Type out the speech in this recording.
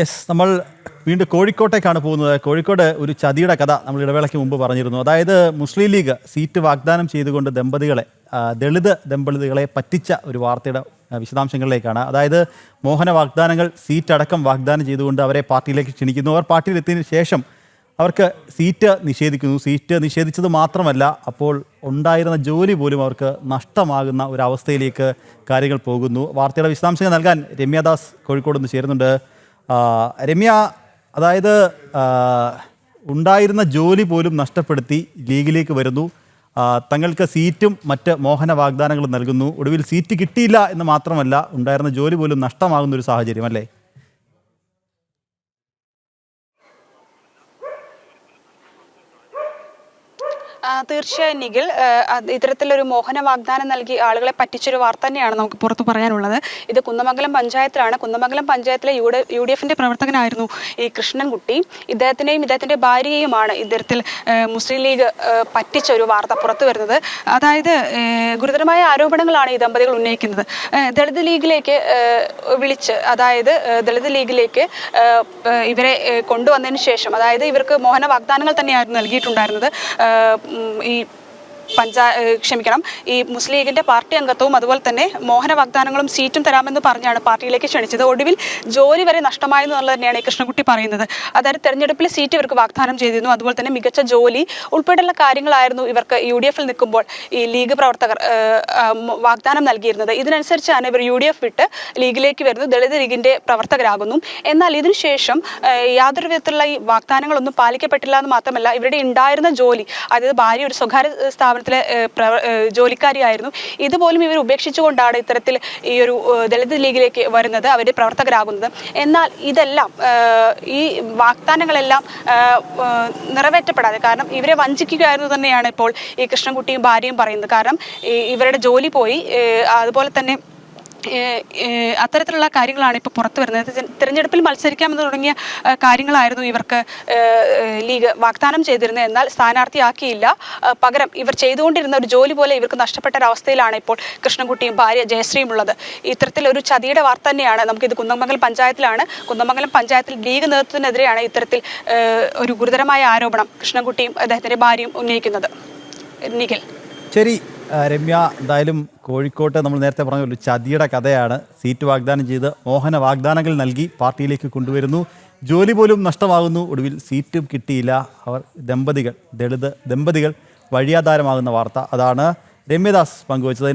Yes നമ്മൾ വീണ്ടും കോഴിക്കോട്ടേക്കാണ് പോകുന്നത്. കോഴിക്കോട് ഒരു ചതിയുടെ കഥ നമ്മൾ ഇടവേളയ്ക്ക് മുമ്പ് പറഞ്ഞിരുന്നു. അതായത് മുസ്ലിം ലീഗ് സീറ്റ് വാഗ്ദാനം ചെയ്തുകൊണ്ട് ദമ്പതികളെ ദളിത് ദമ്പതികളെ പറ്റിച്ച ഒരു വാർത്തയുടെ വിശദാംശങ്ങളിലേക്കാണ്. അതായത് മോഹന വാഗ്ദാനങ്ങൾ സീറ്റടക്കം വാഗ്ദാനം ചെയ്തുകൊണ്ട് അവരെ പാർട്ടിയിലേക്ക് ക്ഷണിക്കുന്നു. അവർ പാർട്ടിയിൽ എത്തിയതിനു ശേഷം അവർക്ക് സീറ്റ് നിഷേധിക്കുന്നു. സീറ്റ് നിഷേധിച്ചത് മാത്രമല്ല അപ്പോൾ ഉണ്ടായിരുന്ന ജോലി പോലും അവർക്ക് നഷ്ടമാകുന്ന ഒരവസ്ഥയിലേക്ക് കാര്യങ്ങൾ പോകുന്നു. വാർത്തയുടെ വിശദാംശങ്ങൾ നൽകാൻ രമ്യദാസ് കോഴിക്കോട് നിന്ന് ചേരുന്നുണ്ട്. രമ്യ അതായത് ഉണ്ടായിരുന്ന ജോലി പോലും നഷ്ടപ്പെടുത്തി ലീഗിലേക്ക് വരുന്നു. തങ്ങൾക്ക് സീറ്റും മറ്റ് മോഹന വാഗ്ദാനങ്ങളും നൽകുന്നു. ഒടുവിൽ സീറ്റ് കിട്ടിയില്ല എന്ന് മാത്രമല്ല ഉണ്ടായിരുന്ന ജോലി പോലും നഷ്ടമാകുന്ന ഒരു സാഹചര്യം അല്ലേ? തീർച്ചയായും നിഖിൽ ഇത്തരത്തിലൊരു മോഹന വാഗ്ദാനം നൽകി ആളുകളെ പറ്റിച്ചൊരു വാർത്ത തന്നെയാണ് നമുക്ക് പുറത്തു പറയാനുള്ളത്. ഇത് കുന്നമംഗലം പഞ്ചായത്തിലാണ്. കുന്നമംഗലം പഞ്ചായത്തിലെ യു ഡി എഫിന്റെ പ്രവർത്തകനായിരുന്നു ഈ കൃഷ്ണൻകുട്ടി. ഇദ്ദേഹത്തിനെയും ഇദ്ദേഹത്തിന്റെ ഭാര്യയെയുമാണ് ഇത്തരത്തിൽ മുസ്ലിം ലീഗ് പറ്റിച്ച ഒരു വാർത്ത പുറത്തു വരുന്നത്. അതായത് ഗുരുതരമായ ആരോപണങ്ങളാണ് ഈ ദമ്പതികൾ ഉന്നയിക്കുന്നത്. ദളിത് ലീഗിലേക്ക് വിളിച്ച് അതായത് ദളിത് ലീഗിലേക്ക് ഇവരെ കൊണ്ടുവന്നതിന് ശേഷം അതായത് ഇവർക്ക് മോഹന വാഗ്ദാനങ്ങൾ തന്നെയായിരുന്നു നൽകിയിട്ടുണ്ടായിരുന്നത്. ഈ പഞ്ചാ ക്ഷമിക്കണം. ഈ മുസ്ലിം ലീഗിന്റെ പാർട്ടി അംഗത്വവും അതുപോലെ തന്നെ മോഹന വാഗ്ദാനങ്ങളും സീറ്റും തരാമെന്ന് പറഞ്ഞാണ് പാർട്ടിയിലേക്ക് ക്ഷണിച്ചത്. ഒടുവിൽ ജോലി വരെ നഷ്ടമായി എന്നുള്ളത് തന്നെയാണ് കൃഷ്ണൻകുട്ടി പറയുന്നത്. അതായത് തെരഞ്ഞെടുപ്പിൽ സീറ്റ് ഇവർക്ക് വാഗ്ദാനം ചെയ്തിരുന്നു. അതുപോലെ തന്നെ മികച്ച ജോലി ഉൾപ്പെടെയുള്ള കാര്യങ്ങളായിരുന്നു ഇവർക്ക് യു ഡി എഫിൽ നിൽക്കുമ്പോൾ ഈ ലീഗ് പ്രവർത്തകർ വാഗ്ദാനം നൽകിയിരുന്നത്. ഇതിനനുസരിച്ചാണ് ഇവർ യു ഡി എഫ് വിട്ട് ലീഗിലേക്ക് വരുന്നു ദളിത് ലീഗിന്റെ പ്രവർത്തകരാകുന്നു. എന്നാൽ ഇതിനുശേഷം യാതൊരു വിധത്തിലുള്ള ഈ വാഗ്ദാനങ്ങളൊന്നും പാലിക്കപ്പെട്ടില്ല എന്ന് മാത്രമല്ല ഇവരുടെ ഉണ്ടായിരുന്ന ജോലി അതായത് ഭാര്യ ഒരു സ്വകാര്യ ഏഹ്, സ്ഥാപനത്തിലെ ജോലിക്കാരിയായിരുന്നു. ഇതുപോലും ഇവർ ഉപേക്ഷിച്ചുകൊണ്ടാണ് ഇത്തരത്തിൽ ഈ ഒരു ദളിത് ലീഗിലേക്ക് വരുന്നത് അവരുടെ പ്രവർത്തകരാകുന്നത്. എന്നാൽ ഇതെല്ലാം ഈ വാഗ്ദാനങ്ങളെല്ലാം നിറവേറ്റപ്പെടാതെ കാരണം ഇവരെ വഞ്ചിക്കുകയായിരുന്നു തന്നെയാണ് ഇപ്പോൾ ഈ കൃഷ്ണൻകുട്ടിയും ഭാര്യയും പറയുന്നത്. കാരണം ഇവരുടെ ജോലി പോയി അതുപോലെ തന്നെ അത്തരത്തിലുള്ള കാര്യങ്ങളാണ് ഇപ്പോൾ പുറത്തു വരുന്നത്. തിരഞ്ഞെടുപ്പിൽ മത്സരിക്കാമെന്ന് തുടങ്ങിയ കാര്യങ്ങളായിരുന്നു ഇവർക്ക് ലീഗ് വാഗ്ദാനം ചെയ്തിരുന്നത്. എന്നാൽ സ്ഥാനാർത്ഥിയാക്കിയില്ല. പകരം ഇവർ ചെയ്തുകൊണ്ടിരുന്ന ഒരു ജോലി പോലെ ഇവർക്ക് നഷ്ടപ്പെട്ട ഒരവസ്ഥയിലാണ് ഇപ്പോൾ കൃഷ്ണൻകുട്ടിയും ഭാര്യ ജയശ്രീയും ഉള്ളത്. ഇത്തരത്തിലൊരു ചതിയുടെ വാർത്ത തന്നെയാണ്. നമുക്കിത് കുന്നമംഗലം പഞ്ചായത്തിലാണ്. കുന്നമംഗലം പഞ്ചായത്തിൽ ലീഗ് നേതൃത്വത്തിനെതിരെയാണ് ഇത്തരത്തിൽ ഒരു ഗുരുതരമായ ആരോപണം കൃഷ്ണൻകുട്ടിയും അദ്ദേഹത്തിന്റെ ഭാര്യയും ഉന്നയിക്കുന്നത്. നിഖിൽ. ശരി. രമ്യ എന്തായാലും കോഴിക്കോട്ട് നമ്മൾ നേരത്തെ പറഞ്ഞ ഒരു ചതിയുടെ കഥയാണ്. സീറ്റ് വാഗ്ദാനം ചെയ്ത് മോഹന വാഗ്ദാനങ്ങൾ നൽകി പാർട്ടിയിലേക്ക് കൊണ്ടുവരുന്നു. ജോലി പോലും നഷ്ടമാകുന്നു. ഒടുവിൽ സീറ്റും കിട്ടിയില്ല. അവർ ദമ്പതികൾ ദളിത് ദമ്പതികൾ വഴിയാധാരമാകുന്ന വാർത്ത അതാണ്. രമ്യദാസ് പങ്കുവച്ചത്